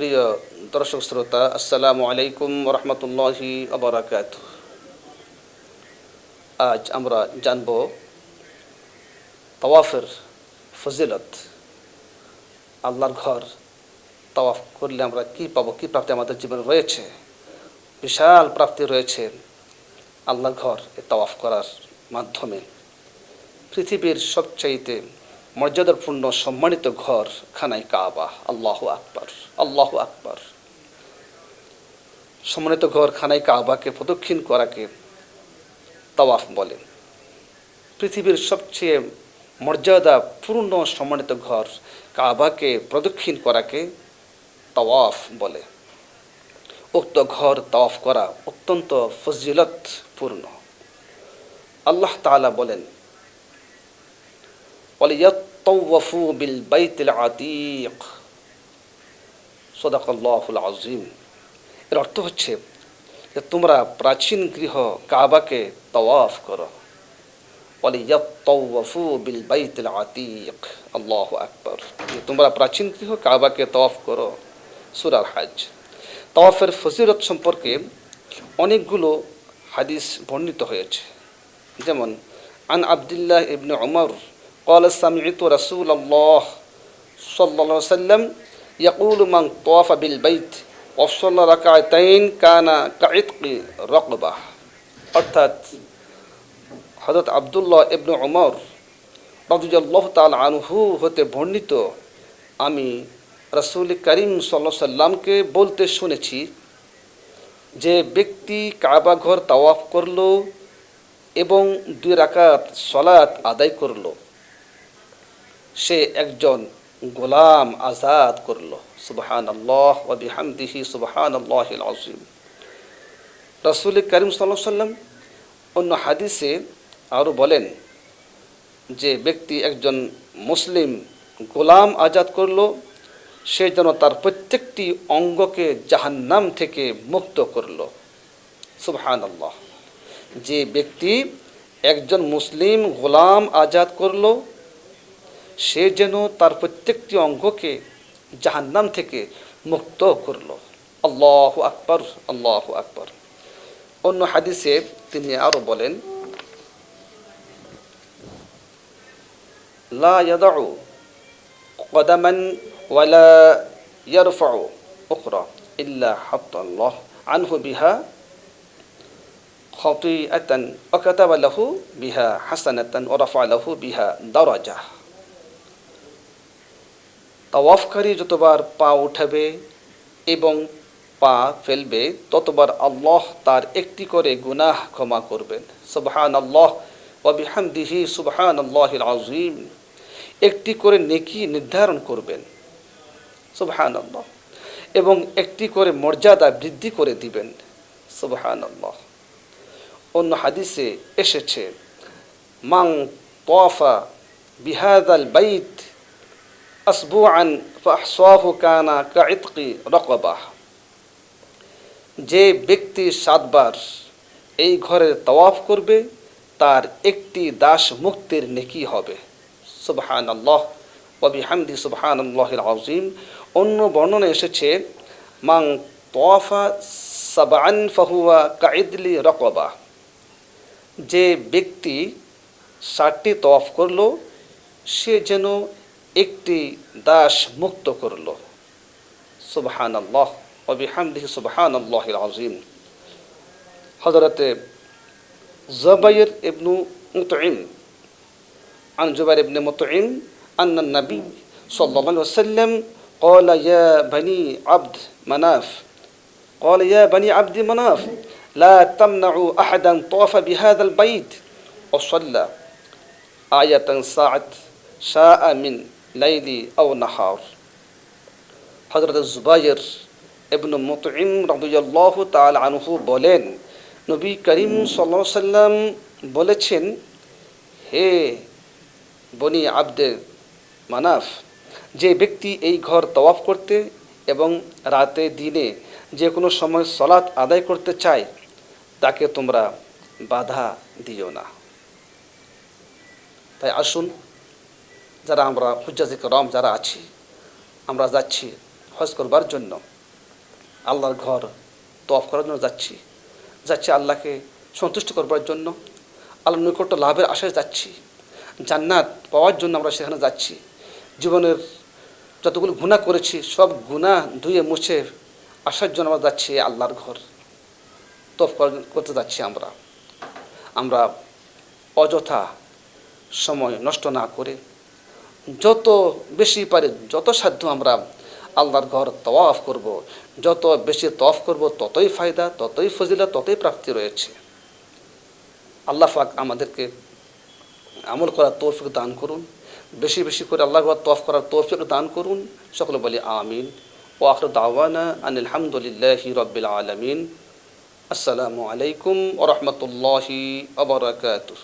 প্রিয় দর্শক শ্রোতা, আসসালামু আলাইকুম রহমতুল্লাহি আবরাকাত আজ আমরা জানব তওয়াফের ফজিলত। আল্লাহর ঘর তওয়াফ করলে আমরা কি পাবো, কি প্রাপ্তি আমাদের জীবনে রয়েছে? বিশাল প্রাপ্তি রয়েছে আল্লাহর ঘর এ তওয়াফ করার মাধ্যমে। পৃথিবীর সবচাইতে মর্যাদাপূর্ণ সম্মানিত ঘর খানাই কাবা। আল্লাহ আকবর আল্লাহ আকবর। সম্মানিত ঘর খানাই কাবাকে প্রদক্ষিণ করাকে তাওয়াফ বলে। পৃথিবীর সবচেয়ে মর্যাদাপূর্ণ সম্মানিত ঘর কাবাকে প্রদক্ষিণ করাকে তাওয়াফ বলে। উক্ত ঘর তাওয়াফ করা অত্যন্ত ফজিলতপূর্ণ। আল্লাহ তালা বলেন ওয়াতাওয়াফু বিল বাইতিল আতিক সদাকল্লাহুল আজিম এর অর্থ হচ্ছে যে তোমরা প্রাচীন গৃহ কাবাকে তওয়াফ করো। বলে ওয়ালিয়াতওয়াফু বিল বাইতুল আতিক আল্লাহু আকবার। যে তোমরা প্রাচীন গৃহ কাবাকে তওয়াফ করো সূরা হাজ তওয়াফের ফজিলত সম্পর্কে অনেকগুলো হাদিস বর্ণিত হয়েছে। যেমন, আন আবদুল্লাহ ইবনে ওমর قال سمعت رسول الله صلى الله عليه وسلم يقول من طاف بالبيت وصلى ركعتين كان كعتق رقبة অর্থাৎ হজরত আবদুল্লাহ ইবনু উমর রাজুজাল্লাহ তাল আনহু হতে বর্ণিত আমি রসুল করিম সাল্লা সাল্লামকে বলতে শুনেছি যে ব্যক্তি কাবা ঘর তাওয়াফ করল এবং দুই রাকাত সলাৎ আদায় করলো সে একজন গোলাম আজাদ করল। সুবহান আল্লাহ বিহামদিহি সুবহান আল্লাহ আজিম রসুল করিম সাল্লাহ সাল্লাম অন্য হাদিসে আরও বলেন যে ব্যক্তি একজন মুসলিম গোলাম আজাদ করল, সে যেন তার প্রত্যেকটি অঙ্গকে জাহান্নাম থেকে মুক্ত করল। সুবহান আল্লাহ যে ব্যক্তি একজন মুসলিম গোলাম আজাদ করল সে যেন তার প্রত্যেকটি অঙ্গকে জাহান্নাম থেকে মুক্ত করল। আল্লাহ আকবর আল্লাহ আকবর। অন্য হাদিসে তিনি আরও বলেন, লা ইয়াদাউ কদামান ওয়ালা ইয়ারফাউ উখরা ইল্লা হাত্তাল্লাহ আনহু বিহা খতিআতান ওয়া কাতাবা লাহু বিহা হাসানাতান ওয়া রাফা লাহু বিহা দারাজাহ তাওয়াফকারী যতবার পা উঠাবে এবং পা ফেলবে, ততবার আল্লাহ তার একটি করে গুনাহ ক্ষমা করবেন। সুবহান আল্লাহ ওবিহামদিহি সুবহান আল্লাহ আজিম একটি করে নেকি নির্ধারণ করবেন। সুবহান আল্লাহ এবং একটি করে মর্যাদা বৃদ্ধি করে দিবেন। সুবহান আল্লাহ অন্য হাদিসে এসেছে মাং তোয়াফা বিহাদাল বাইত আসবুআন কানা কাইতকি রকবাহ যে ব্যক্তি সাতবার এই ঘরের তওয়াফ করবে, তার একটি দাস মুক্তির নেকি হবে। সুবহান আল্লাহ ওবি হামদি সুবহান আল্লাহ আজিম অন্য বর্ণনা এসেছে মাং তোয়াফা সাবান ফাহুয়া কাইদলি রকবা। যে ব্যক্তি ষাটটি তওয়াফ করল, সে যেন একটি দাস মুক্ত করল সুবহান আল্লাহ ওবিহামদিহ সুবহান আল্লাহ আজিম হজরতে জবাইর ইবনু মুতঈম عن جبير بن مطعم أن النبي صلى الله عليه وسلم قال يا بني عبد مناف قال يا بني عبد مناف لا تمنعوا أحدا طاف بهذا البيت وصلى آية ساعة شاء من লাইলি আও নাহার। হজরত জুবাইর এবন মুতইম রদুল্লাহ তাল আনহু বলেন, নবী করিম সাল্লা সাল্লাম বলেছেন, হে বনি আব্দে মানাফ, যে ব্যক্তি এই ঘর তওয়াফ করতে এবং রাতে দিনে যে কোনো সময় সলাৎ আদায় করতে চায়, তাকে তোমরা বাধা দিও না। তাই আসুন যারা আমরা হুজ্জাজিক রম যারা আছি, আমরা যাচ্ছি হজ করবার জন্য। আল্লাহর ঘর তফ করার জন্য যাচ্ছি। যাচ্ছি আল্লাহকে সন্তুষ্ট করবার জন্য আল্লাহ নৈকট্য লাভের আশায় যাচ্ছি। জান্নাত পাওয়ার জন্য আমরা সেখানে যাচ্ছি। জীবনের যতগুলো গুণা করেছি, সব গুণা ধুয়ে মুছে আসার জন্য আমরা যাচ্ছি আল্লাহর ঘর। তফ কর- করতে যাচ্ছি আমরা। আমরা অযথা সময় নষ্ট না করে যত বেশি পারে, যত সাধ্য আমরা আল্লাহর ঘর তওয়াফ করব, যত বেশি তওয়াফ করব, ততই ফায়দা, ততই ফজিলা ততই প্রাপ্তি রয়েছে। আল্লাহ পাক আমাদেরকে আমল করার তৌফিক দান করুন। বেশি বেশি করে আল্লাহ ঘর তফ করার তৌফিক দান করুন। সকলে বলি আমিন। ও আখর দাওয়ানা আনিল হামদুলিল্লাহি রব্বিল আলমিন। আসসালামু আলাইকুম ওরহমতুল্লাহি আবরাকাতুহ